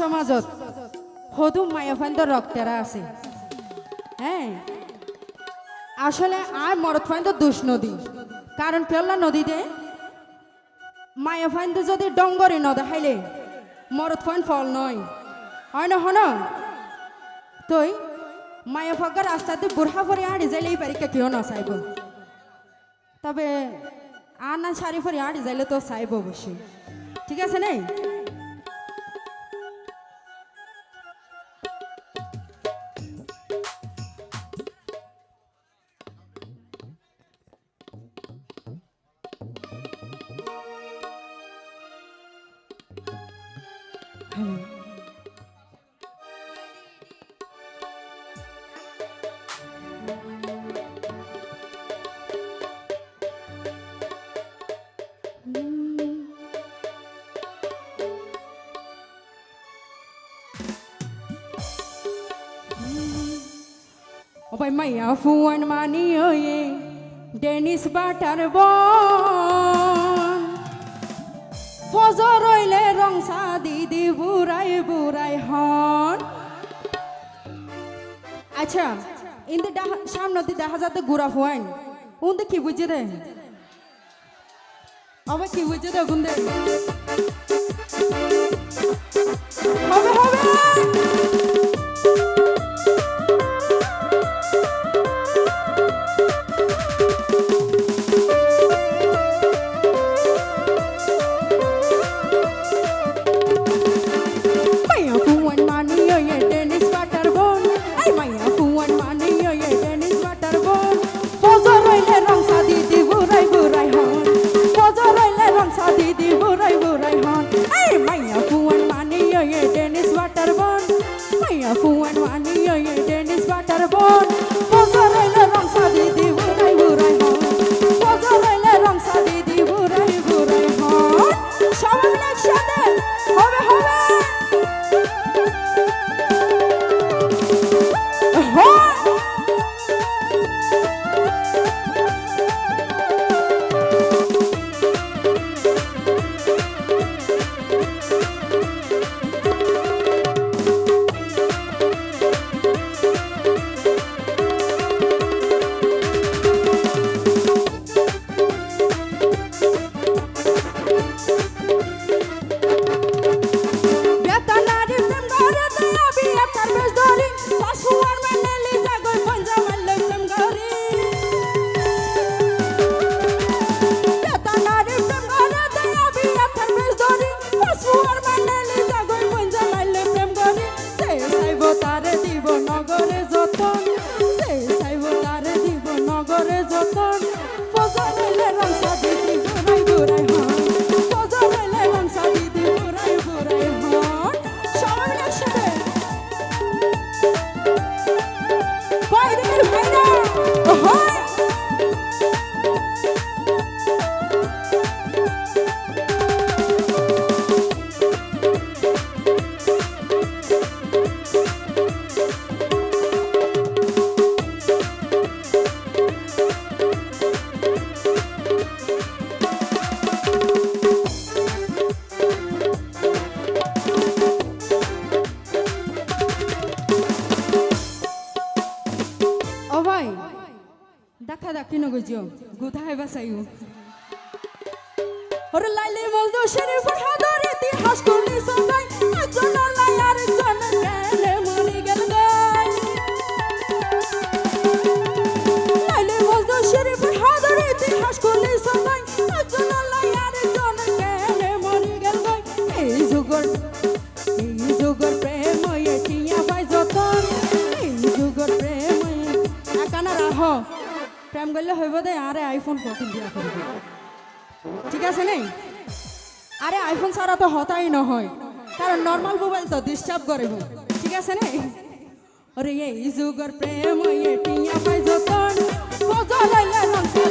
সমাজত সদু মায়াফাইন্দর রক্তেরা আছে। হ্যাঁ আসলে আর মরদ ফাইন্দর দুষ নদী। কারণ কেল্লা নদীতে মায়া ফাইন্দ যদি ডঙ্গরে ন দেখাইলে মরদ ফাইন ফল নয়। হয় না? হন তই মায়া ফাগার রাস্তাতে বুড়া পরে আড়ি যাইলে এই পারিকা কেউ না চাইব তবে আর না শাড়ি ফরি আড়ি যাইলে তো চাইব অবশ্যই ঠিক আছে নেই ওবাই মাইয়া ফুয়ান মানি ওয়ে ডেনিস বাটার বন ফজর রইলে রংসা দিদি বুড়াই বুড়াই হন। আচ্ছা ইন্দে সামনে দেখা যাতে গুড়া ফুয়াইন। উন্দে কি বুঝে রে? আমার কি বুঝে রে গুন্দে হবে হবে। Maya fuan mani yo ye Dennis নগজিও গুথায় বাসাইও ওরে লাইলে মজদু শরীফ হাদার ইতিহাস করলি সবাই একজন লাই করলে হইব দে, আরে আইফোন ফোরটিন দিয়া করব ঠিক আছে নেই? আরে আইফোন ছাড়া তো হতাই নহয়। কারণ নর্মাল মোবাইল তো ডিস্টার্ব করে ঠিক আছে নেই? আরে এই যুগর প্রেম টিয়া পাই যতন। বজলাইলে রংসা